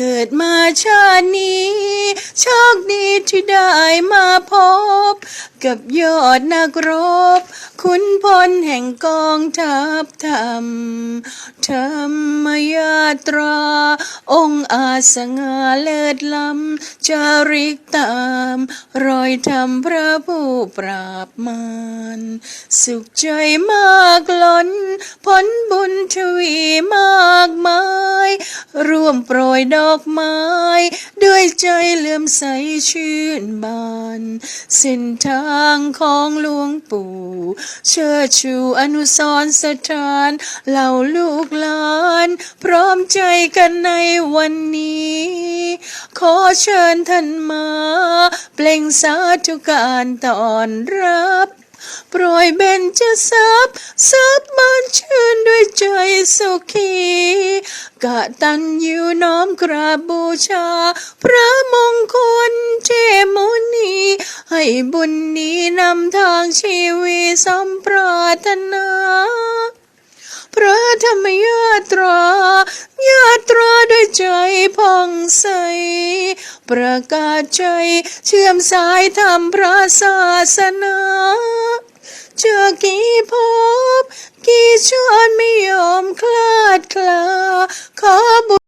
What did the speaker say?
เกิดมาชาตินี้ โชคดีที่ได้มาพบ กับยอดนักรบขุนพลแห่งกองทัพธรรม ธรรมยาตรา องค์อาสง่าเลิศล้ำจาริกตาม รอยธรรมพระผู้ปราบมารสุขใจมากล้น ผลบุญทวีมากมาย ร่วมโปรยดอกไม้ ด้วยใจเลื่อมใสชื่นบานเส้นทางของหลวงปู่ เชิดชูอนุสรสถานเหล่าลูกหลาน พร้อมใจกันในวันนี้ ขอเชิญท่านมา เปล่งสาธุการตอนรับ โปรยเบญจะซับซับมานชื่นด้วยใจสุขีกะตันยูน้อมกราบบูชา พระมงคลเจมุนี ให้บุญนี้นำทางชีวิตสมปรารถนาพระธรรมยาตรา ยาตราด้วยใจผ่องใส ประกาศใจเชื่อมสายธรรมพระศาสนา กี่พบ กี่ชวนไม่ยอมคลาดคลาขอบุ